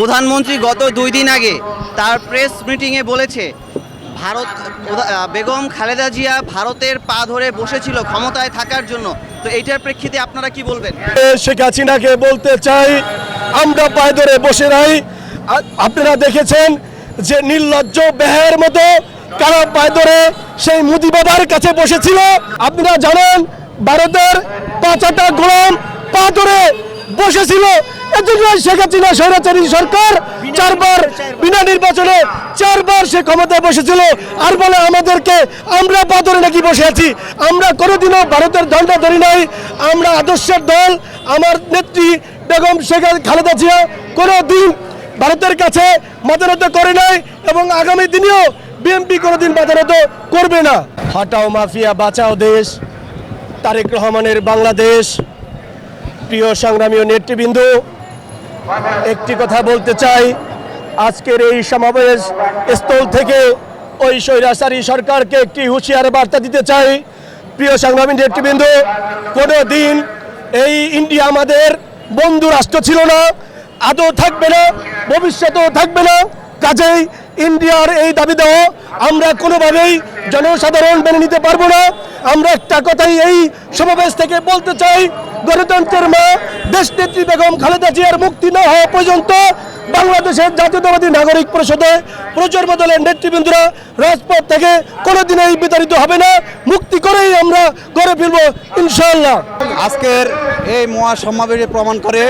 প্রধানমন্ত্রী গত দুই দিন আগে তার প্রেস মিটিংয়ে বলেছে, ভারত বেগম খালেদা জিয়া ভারতের পা ধরে বসেছিল ক্ষমতায় থাকার জন্য। তো এইটার প্রেক্ষিতে আপনারা কি বলবেন? শেখ হাসিনাকে বলতে চাই, আমরা পায়ে ধরে বসে নাই। আপনারা দেখেছেন যে নির্লজ্জ বেহের মতো কারা পায়ে ধরে সেই মুদি বাবার কাছে বসেছিল। আপনারা জানেন, ভারতের পাঁচাটা গোলাম পা ধরে বসেছিল। শেখ হাসিনা স্বৈরাচারী সরকার চারবার বিনা নির্বাচনে চারবার সে ক্ষমতায় বসেছিল। আর বলে আমাদেরকে, আমরা ধরে নাকি বসে আছি। আমরা কোনোদিনও ভারতের দলটা ধরি নাই। আমরা আদর্শের দল। আমার নেত্রী বেগম শেখ খালেদা জিয়া কোনো দিন ভারতের কাছে মাতানত করে নাই এবং আগামী দিনেও বিএনপি কোনোদিন মাতানত করবে না। হটাও মাফিয়া, বাঁচাও দেশ। তারেক রহমানের বাংলাদেশ। প্রিয় সংগ্রামী ও নেতৃবৃন্দ একটি কথা বলতে চাই। আজকের এই সমাবেশ স্থল থেকে ওই স্বৈরাচারী সরকারকে একটি হুঁশিয়ার বার্তা দিতে চাই। প্রিয় সংগ্রামী নেতৃবৃন্দ কোনো দিন এই ইন্ডিয়া আমাদের বন্ধু রাষ্ট্র ছিল না, আদৌ থাকবে না, ভবিষ্যতেও থাকবে না। কাজেই ইন্ডিয়ার এই দাবি দেওয়া আমরা কোনোভাবেই জনসাধারণ মেনে নিতে পারব না। আমরা একটা কথাই এই সমাবেশ থেকে বলতে চাই, গণতন্ত্রের মা দেশ নেত্রী বেগম খালেদা জিয়ার মুক্তি না হওয়া পর্যন্ত বাংলাদেশের জাতীয়তাবাদী নাগরিক পরিষদে প্রচুর বদলের নেতৃবৃন্দরা রাজপথ থেকে কোনোদিনই বিতাড়িত হবে না। মুক্তি করেই আমরা গড়ে ফিরবো ইনশাল্লাহ আজকের এই মহা সমাবেশে প্রমাণ করে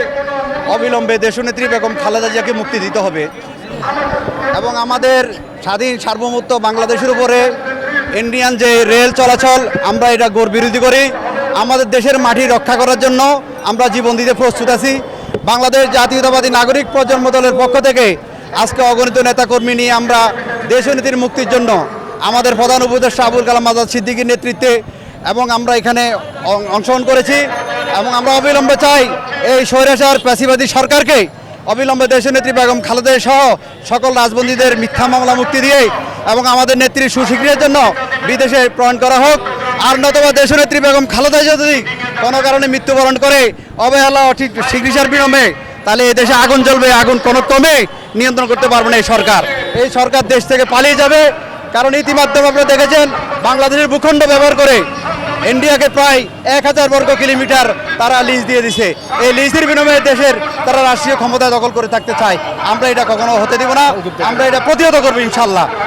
অবিলম্বে দেশনেত্রী বেগম খালেদা জিয়াকে মুক্তি দিতে হবে। এবং আমাদের স্বাধীন সার্বভৌমত্ব বাংলাদেশের উপরে ইন্ডিয়ান যে রেল চলাচল, আমরা এটা গোর বিরোধী করি। আমাদের দেশের মাটি রক্ষা করার জন্য আমরা জীবন দিতে প্রস্তুত আছি। বাংলাদেশ জাতীয়তাবাদী নাগরিক প্রজন্ম দলের পক্ষ থেকে আজকে অগণিত নেতাকর্মী নিয়ে আমরা দেশনীতির মুক্তির জন্য আমাদের প্রধান উপদেষ্টা আবুল কালাম আজাদ সিদ্দিকীর নেতৃত্বে এবং আমরা এখানে অংশগ্রহণ করেছি এবং আমরা অবিলম্বে চাই এই স্বৈরাচার প্যাসিবাদী সরকারকে অবিলম্বে দেশনেত্রী বেগম খালেদা সহ সকল রাজবন্দীদের মিথ্যা মামলা মুক্তি দিয়ে এবং আমাদের নেত্রী সুস্বীকৃতির জন্য বিদেশে প্রেরণ করা হোক। আর নতুবা দেশনেত্রী বেগম খালেদা যদি কোনো কারণে মৃত্যুবরণ করে, অবহেলা অঠিক চিকিৎসার বিলম্বে, তাহলে এই দেশে আগুন জ্বলবে, আগুন কোনো ক্রমে নিয়ন্ত্রণ করতে পারবে না এই সরকার। এই সরকার দেশ থেকে পালিয়ে যাবে। কারণ ইতিমধ্যে আপনারা দেখেছেন, বাংলাদেশের ভূখণ্ড ব্যবহার করে ইন্ডিয়াকে প্রায় এক হাজার বর্গ কিলোমিটার তারা লিজ দিয়ে দিছে। এই লিজের বিনিময়ে দেশের তারা রাষ্ট্রীয় ক্ষমতা দখল করে থাকতে চায়। আমরা এটা কখনো হতে দিব না। আমরা এটা প্রতিহত করব ইনশাল্লাহ।